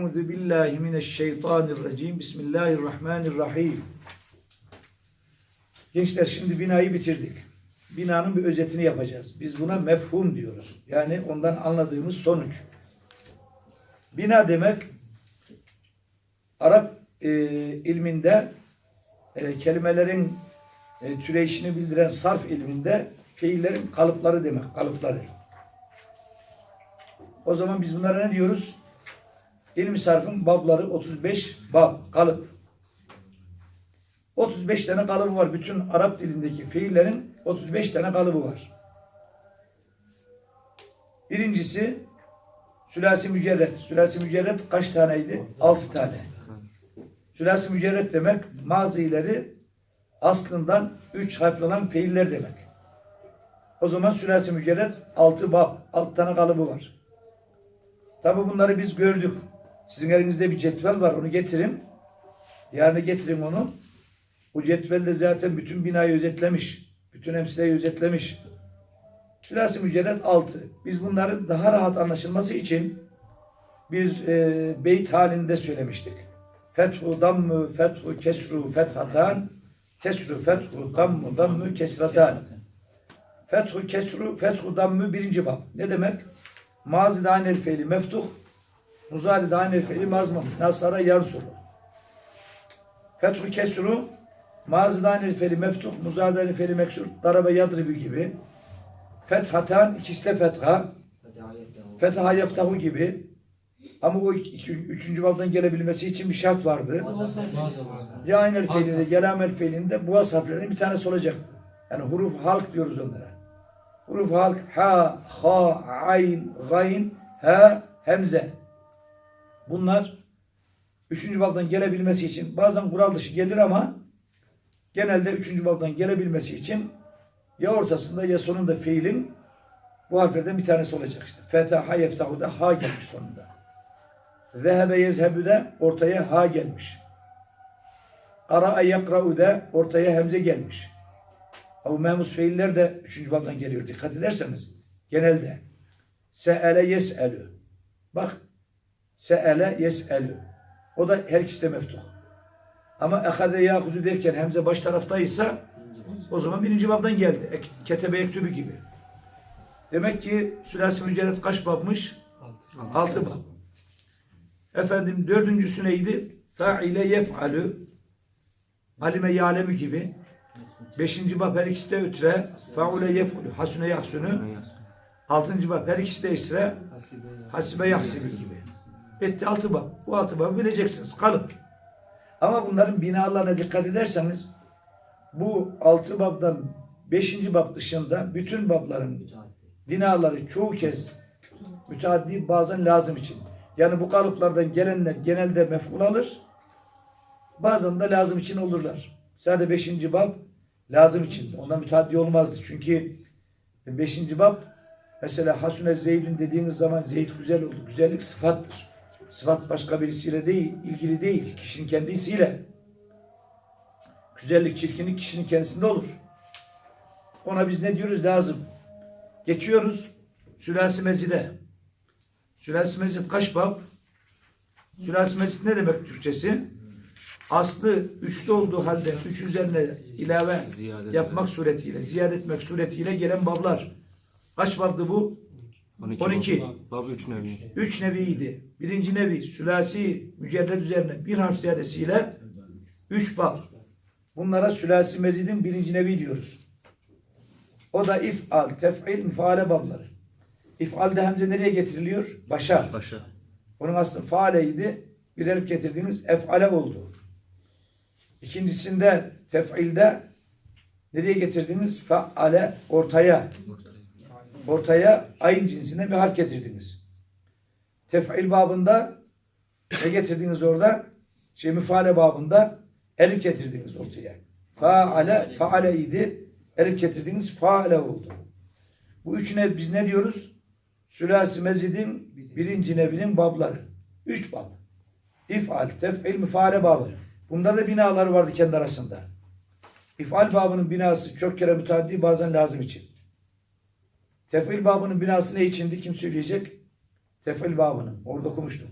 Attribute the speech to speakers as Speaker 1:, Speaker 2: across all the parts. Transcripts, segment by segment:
Speaker 1: Euzu billahi mineşşeytanirracim. Bismillahirrahmanirrahim. Gençler şimdi binayı bitirdik. Binanın bir özetini yapacağız. Biz buna mefhum diyoruz. Yani ondan anladığımız sonuç. Bina demek Arap e, ilminde e, kelimelerin e, türeşini bildiren sarf ilminde fiillerin kalıpları demek. Kalıpları. O zaman biz bunlara ne diyoruz? İlmi sarfın babları 35 bab, kalıp. 35 tane kalıbı var. Bütün Arap dilindeki fiillerin 35 tane kalıbı var. Birincisi sülasi mücerret. Sülasi mücerret kaç taneydi? 6 tane. Sülasi mücerret demek mazileri aslından 3 harfli olan fiiller demek. O zaman sülasi mücerret 6 bab, 6 tane kalıbı var. Tabi bunları biz gördük. Sizin elinizde bir cetvel var. Onu getirin. Yarın getirin onu. Bu cetvelde zaten bütün binayı özetlemiş. Bütün emsileyi özetlemiş. Sülasi mücerret 6. Biz bunların daha rahat anlaşılması için bir e, beyt halinde söylemiştik. Fethu dammu fethu kesru fethatan kesru fethu dammu dammu kesratan Fethu kesru fethu dammu birinci bab. Ne demek? Mazide aynel fiili meftuh Muzari aynel fiili mazmum. Nasara yansuru. Fethu kesru mazide aynel fiili meftuh Muzari aynel fiili meksur Darabe yadribu gibi. Fethatan ikisi de fetha. Fetha yeftahu gibi. Ama o iki, üçüncü babdan gelebilmesi için bir şart vardı. Ya aynel fiilinde, gelamel fiilinde bu harflerden bir tanesi olacaktı. Yani huruf halk diyoruz onlara. Huruf halk ha, ha, ayn, gayn, ha, hemze. Bunlar üçüncü babdan gelebilmesi için bazen kural dışı gelir ama genelde üçüncü babdan gelebilmesi için ya ortasında ya sonunda fiilin bu harflerden bir tanesi olacak işte. Fetaha yeftahu da ha gelmiş sonunda. Zehebe yezhebu da ortaya ha gelmiş. Ara'a yakra'u da ortaya hemze gelmiş. Ama memus fiiller de üçüncü babdan geliyor. Dikkat ederseniz genelde se'ele yes'elü. Bak se'ele yes'elü. O da her ikisi de meftuh. Ama ehade yakuzu derken hemze baş taraftaysa o zaman birinci babdan geldi. Ketebe ektübü gibi. Demek ki sülasi mücerret kaç babmış? Altı bab. Efendim dördüncüsü neydi? Fa'ile yef'alü alime ya'lemu gibi. Beşinci bab her ikisi de ütre. Faule yef'ulü hasune yahsunu. Altıncı bab her ikisi de isre. Hasibe yahsibi gibi. Etti altı bab. Bu altı babı bileceksiniz. Kalıp. Ama bunların binalarına dikkat ederseniz bu altı babdan beşinci bab dışında bütün babların binaları çoğu kez müteaddi bazen lazım için. Yani bu kalıplardan gelenler genelde mef'ul alır. Bazen de lazım için olurlar. Sadece beşinci bab lazım için. Ondan müteaddi olmazdı. Çünkü beşinci bab mesela Hasune Zeydün dediğiniz zaman Zeyd güzel oldu. Güzellik sıfattır. Sıfat başka birisiyle değil, ilgili değil. Kişinin kendisiyle. Güzellik, çirkinlik kişinin kendisinde olur. Ona biz ne diyoruz? Lazım. Geçiyoruz. Sülasi mezide. Sülasi mezid kaç bab? Sülasi mezid ne demek Türkçesi? Aslı üçlü olduğu halde üç üzerine ilave
Speaker 2: Ziyade
Speaker 1: yapmak suretiyle, ziyade etmek suretiyle gelen bablar. Kaç babdı bu?
Speaker 2: 12.
Speaker 1: 12.
Speaker 2: Bab 3 nevi.
Speaker 1: Üç neviydi. Birinci nevi sülasi mücerred üzerine bir harf ziyadesiyle üç bab. Bunlara sülasi mezidin birinci nevi diyoruz. O da if'al, tef'il, müfaale babları. İf'alde hemze nereye getiriliyor? Başa.
Speaker 2: Başa.
Speaker 1: Onun aslı faaleydi. Bir elif getirdiğiniz ef'ale oldu. İkincisinde tef'ilde nereye getirdiniz? Fe'ale ortaya. Ortaya ayın cinsine bir harf getirdiniz. Tef'il babında ne getirdiniz orada? Şey müfaale babında elif getirdiniz ortaya. Faale, faale idi. Elif getirdiniz faale oldu. Bu üçüne biz ne diyoruz? Sülasi mezidin birinci nevinin babları. Üç bab. İf'al, tef'il, müfaale babı. Bunlarda da binaları vardı kendi arasında. İf'al babının binası çok kere müteaddi bazen lazım için. Tef'il babının binası ne içindi? Kim söyleyecek? Tef'il babının. Orada okumuştuk.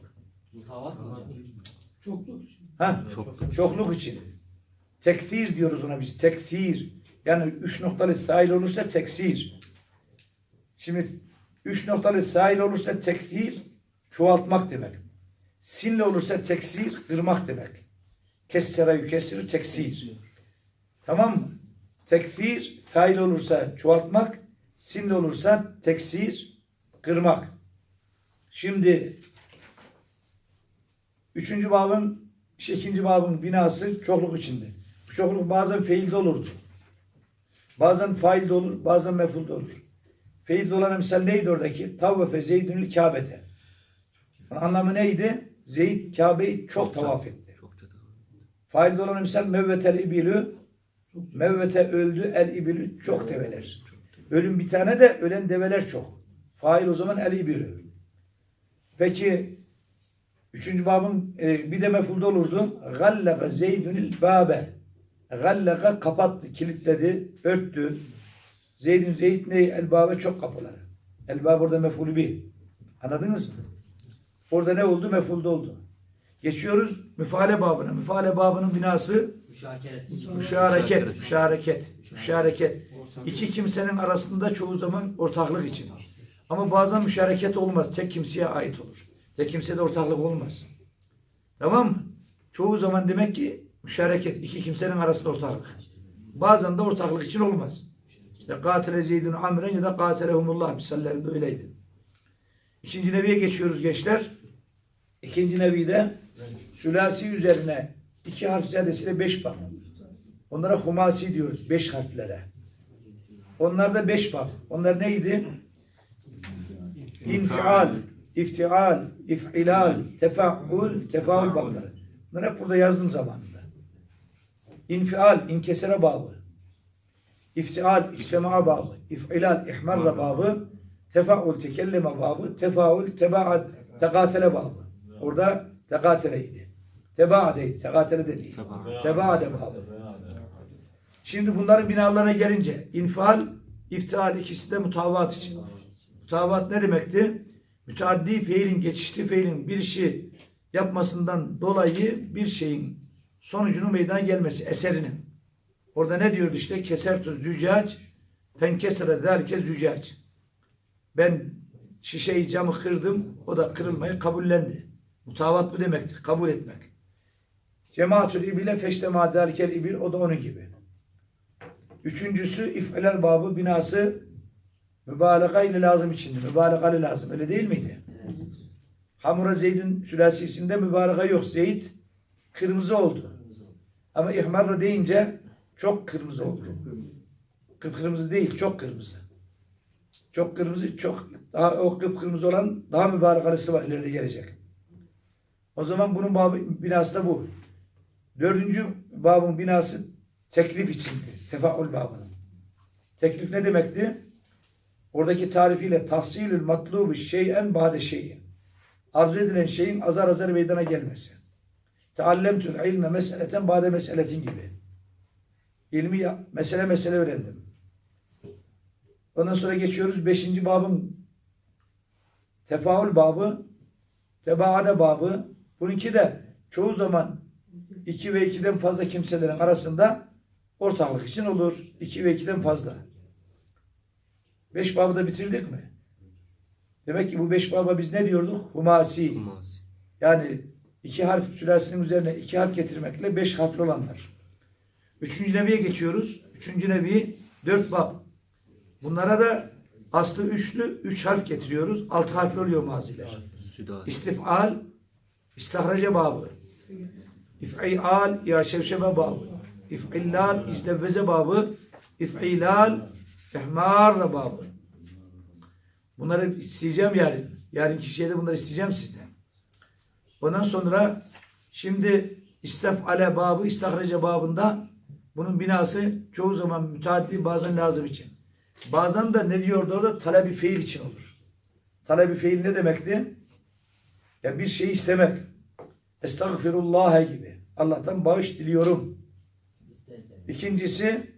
Speaker 2: Mutavat mı hocam?
Speaker 3: Çokluk.
Speaker 1: Ha? Çokluk için. Tekthir diyoruz ona biz. Tekthir. Yani üç noktalı fail olursa teksir. Şimdi üç noktalı fail olursa tekthir çoğaltmak demek. Sinle olursa teksir kırmak demek. Kessera yükessiru teksir. Tamam mı? Tekthir fail olursa çoğaltmak, sinle olursa teksir kırmak. Şimdi Üçüncü babın, ikinci babın binası çokluk içinde. Bu çokluk bazen feilde olurdu. Bazen failde olur, bazen mefulde olur. Feilde olan misal neydi oradaki? Tavvefe Zeydünül Kabe'te. Anlamı neydi? Zeyd Kabe'yi çok tavaf etti. Failde olan misal mevvetel ibilü mevvete öldü el ibilü çok develer. Ölüm bir tane de ölen develer çok. Fail o zaman el ibilü. Peki Üçüncü babın e, bir de mefulde olurdu. Gallaka Zeydünül babe. Gallaka kapattı, kilitledi, örttü. Zeydün Zeyd ne? El babe çok kapıları. El bab orada mefulü bir. Anladınız mı? Orada ne oldu? Mefulde oldu. Geçiyoruz müfale babına. Müfale babının binası
Speaker 2: Müşakeret.
Speaker 1: müşareket, müşareket, müşareket. İki kimsenin arasında çoğu zaman ortaklık için. Ama bazen müşareket olmaz. Tek kimseye ait olur. Tek kimsede ortaklık olmaz. Tamam mı? Çoğu zaman demek ki müşareket. iki kimsenin arasında ortaklık. Bazen de ortaklık için olmaz. İşte katile zeydun amren ya da katilehumullah misallerinde öyleydi. İkinci neviye geçiyoruz gençler. İkinci nevide sülasi üzerine iki harf ziyadesiyle beş bab. Onlara humasi diyoruz. Beş harflere. Onlar da beş bab. Onlar neydi? İnfial, iftial, if'ilal, tefaul, tefaul babları. Bunları hep burada yazdım zamanında. İnfial, inkesere babı. İftial, istema'a babı. İf'ilal, ihmarra babı. Tefaul, tekelleme babı. Tefaul, tebaat, tekatele babı. Orada tekateleydi. Tebaadeydi, tekatele de değil. Tebaade babı. Şimdi bunların binalarına gelince infial, iftial ikisi de mutavat için. Mutavat ne demekti? Müteaddi fiilin, geçişli fiilin bir işi yapmasından dolayı bir şeyin sonucunun meydana gelmesi, eserinin. Orada ne diyordu işte? Kesertu zücac, fen kesere derke zücac. Ben şişeyi camı kırdım, o da kırılmayı kabullendi. Mutavat bu demektir, kabul etmek. Cemaatül ibile feştema derkel ibil, o da onun gibi. Üçüncüsü if'ilal babı binası mübalağa ile lazım içindi. Mübalağa ile lazım. Öyle değil miydi? Hamura Zeyd'in sülasisinde mübalağa yok. Zeyd kırmızı oldu. Ama ihmarra deyince çok kırmızı oldu. Kıpkırmızı değil, çok kırmızı. Çok kırmızı, çok daha o kıpkırmızı olan daha mübarekalısı var ileride gelecek. O zaman bunun babı, binası da bu. Dördüncü babın binası teklif içindi. Tefaul babının. Teklif ne demekti? Oradaki tarifiyle tahsilül matlubu şeyen bade şeyin. Arzu edilen şeyin azar azar meydana gelmesi. Teallemtül ilme meseleten bade meseletin gibi. İlmi mesele mesele öğrendim. Ondan sonra geçiyoruz beşinci babın tefaül babı, tebaade babı. Bununki de çoğu zaman iki ve ikiden fazla kimselerin arasında ortaklık için olur. İki ve ikiden fazla. Beş babı da bitirdik mi? Demek ki bu beş baba biz ne diyorduk? Humasi.
Speaker 4: Humasi.
Speaker 1: Yani iki harf sülasinin üzerine iki harf getirmekle beş harfli olanlar. Üçüncü neviye geçiyoruz. Üçüncü nevi dört bab. Bunlara da aslı üçlü üç harf getiriyoruz. Altı harfli oluyor maziler. İstifal, istihrace babı. İf'ial, yaşevşeme babı. İf'illal, icdevveze babı. İf'ilal, ihmar babı. Bunları isteyeceğim yarın. Yarınki şeyde bunları isteyeceğim sizden. Ondan sonra şimdi istefale babı, istihrace babında bunun binası çoğu zaman müteaddi bazen lazım için. Bazen de ne diyordu orada? Talebi fiil için olur. Talebi fiil ne demekti? Ya bir şey istemek. Estağfirullah gibi. Allah'tan bağış diliyorum. İkincisi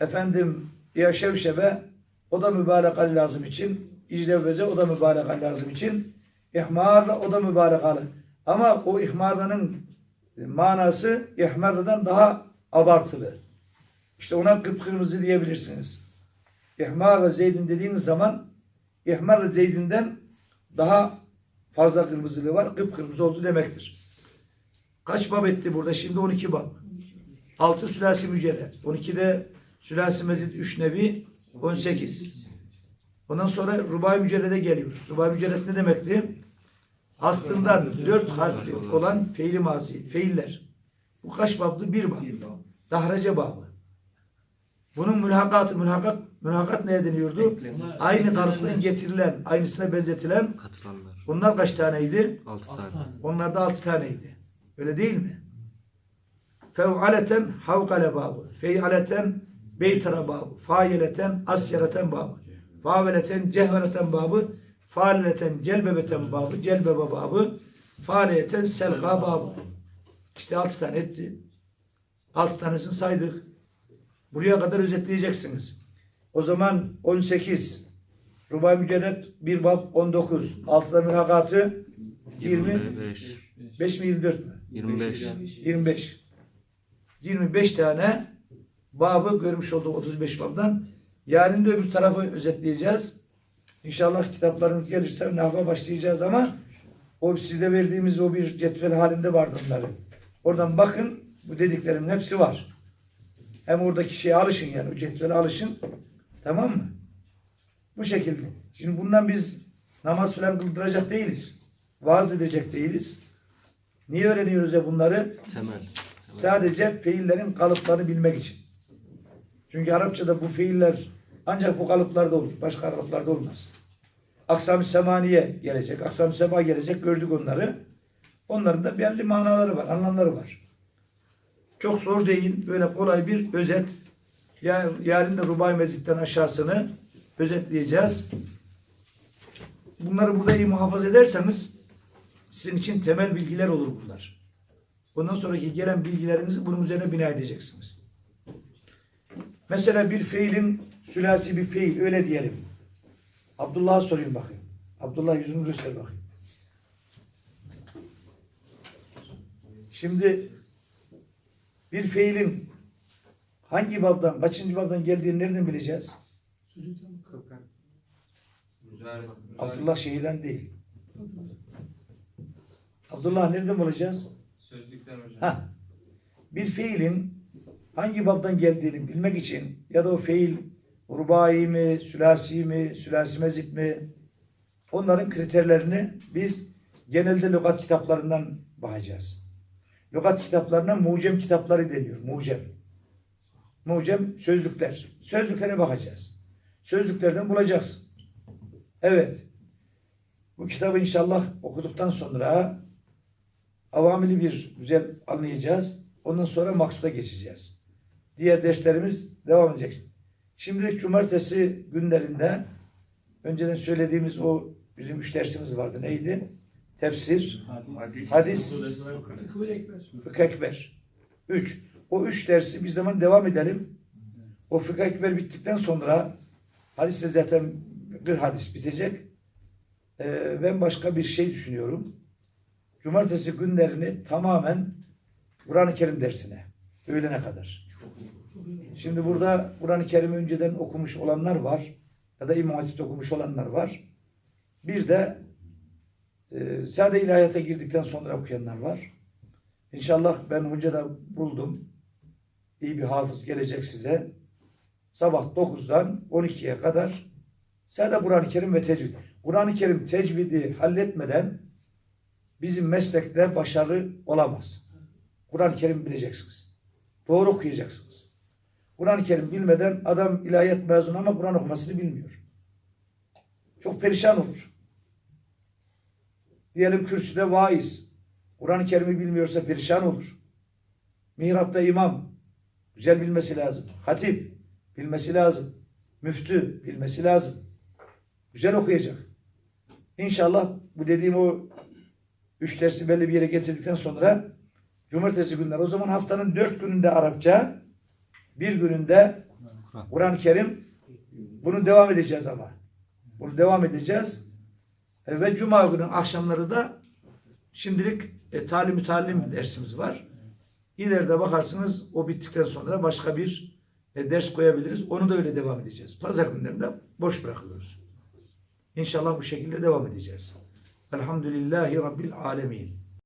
Speaker 1: efendim ya şevşebe o da mübalağalı lazım için. İcdevveze o da mübalağalı lazım için. İhmar o da mübalağalı. Ama o ihmarının manası ihmardan daha abartılı. İşte ona kıpkırmızı diyebilirsiniz. İhmar zeydin dediğiniz zaman ihmar zeydinden daha fazla kırmızılığı var. Kıpkırmızı oldu demektir. Kaç bab etti burada? Şimdi 12 bab. 6 sülasi mücerret. 12'de sülasi mezit 3 nebi 18. Ondan sonra rubai mücerrede geliyoruz. Rubai mücerret ne demekti? Aslından dört harfli olan fiili mazi, fiiller. Bu kaç babdı? Bir bab. Dahrace babı. Bunun mülhakatı, mülhakat, mülhakat neye deniyordu? Aynı kalıptan getirilen, aynısına benzetilen
Speaker 2: Katılanlar.
Speaker 1: bunlar kaç taneydi?
Speaker 2: 6 tane.
Speaker 1: Onlar da altı taneydi. Öyle değil mi? Fev'aleten havkale babı. Fey'aleten beytara babı. Faileten asyareten babı. Faveleten cehveleten babı. Faaleten celbebeten babı. Celbebe babı. Faaliyeten selga babı. İşte altı tane etti. Altı tanesini saydık. Buraya kadar özetleyeceksiniz. O zaman 18. Rubai Mücerret 1 bab 19. Altıda mülhakatı 20.
Speaker 2: 25.
Speaker 1: 5 mi 24 mü?
Speaker 2: 25.
Speaker 1: 25. 25 tane babı görmüş olduk 35 babdan. Yarın da öbür tarafı özetleyeceğiz. İnşallah kitaplarınız gelirse nahva başlayacağız ama o size verdiğimiz o bir cetvel halinde vardı onları. Oradan bakın bu dediklerimin hepsi var. Hem oradaki şeye alışın yani o cetvele alışın. Tamam mı? Bu şekilde. Şimdi bundan biz namaz falan kıldıracak değiliz. Vaaz edecek değiliz. Niye öğreniyoruz ya bunları?
Speaker 2: Temel.
Speaker 1: Sadece fiillerin kalıplarını bilmek için. Çünkü Arapçada bu fiiller ancak bu kalıplarda olur. Başka kalıplarda olmaz. Aksam-ı semaniye gelecek. Aksam-ı seba gelecek. Gördük onları. Onların da belli manaları var. Anlamları var. Çok zor değil. Böyle kolay bir özet. Yar- Yarın da Rubai Mezit'ten aşağısını özetleyeceğiz. Bunları burada iyi muhafaza ederseniz sizin için temel bilgiler olur bunlar. Bundan sonraki gelen bilgilerinizi bunun üzerine bina edeceksiniz. Mesela bir fiilin sülasi bir fiil öyle diyelim. Abdullah'a sorayım bakayım. Abdullah yüzünü göster bakayım. Şimdi bir fiilin hangi babdan, kaçıncı babdan geldiğini nereden bileceğiz? Abdullah şeyden değil. Abdullah nereden bulacağız?
Speaker 3: Sözlükten hocam.
Speaker 1: Ha. Bir fiilin hangi babdan geldiğini bilmek için ya da o fiil rubai mi, sülasi mi, sülasi mezit mi onların kriterlerini biz genelde lügat kitaplarından bakacağız. Lügat kitaplarına mucem kitapları deniyor. Mucem. Mucem sözlükler. Sözlüklere bakacağız. Sözlüklerden bulacaksın. Evet. Bu kitabı inşallah okuduktan sonra avamili bir güzel anlayacağız. Ondan sonra maksuda geçeceğiz. Diğer derslerimiz devam edecek. Şimdilik cumartesi günlerinde önceden söylediğimiz o bizim üç dersimiz vardı. Neydi? Tefsir, hadis, fıkıh ekber. Üç. O üç dersi bir zaman devam edelim. O fıkıh ekber bittikten sonra hadis de zaten bir hadis bitecek. Ee, ben başka bir şey düşünüyorum. Cumartesi günlerini tamamen Kur'an-ı Kerim dersine. Öğlene kadar. Şimdi burada Kur'an-ı Kerim'i önceden okumuş olanlar var. Ya da İmam Hatip'te okumuş olanlar var. Bir de e, sade ilahiyata girdikten sonra okuyanlar var. İnşallah ben hoca da buldum. İyi bir hafız gelecek size. Sabah 9'dan 12'ye kadar sade Kur'an-ı Kerim ve tecvid. Kur'an-ı Kerim tecvidi halletmeden bizim meslekte başarı olamaz. Kur'an-ı Kerim bileceksiniz. Doğru okuyacaksınız. Kur'an-ı Kerim bilmeden adam ilahiyat mezunu ama Kur'an okumasını bilmiyor. Çok perişan olur. Diyelim kürsüde vaiz. Kur'an-ı Kerim'i bilmiyorsa perişan olur. Mihrapta imam. Güzel bilmesi lazım. Hatip bilmesi lazım. Müftü bilmesi lazım. Güzel okuyacak. İnşallah bu dediğim o üç dersi belli bir yere getirdikten sonra cumartesi günler o zaman haftanın dört gününde Arapça bir gününde
Speaker 2: Kur'an.
Speaker 1: Kur'an-ı Kerim bunu devam edeceğiz ama. Bunu devam edeceğiz. E, Ve Cuma günü akşamları da şimdilik e, talim talim dersimiz var. İleride bakarsınız o bittikten sonra başka bir e, ders koyabiliriz. Onu da öyle devam edeceğiz. Pazar günlerinde boş bırakıyoruz. İnşallah bu şekilde devam edeceğiz. Elhamdülillahi Rabbil Alemin.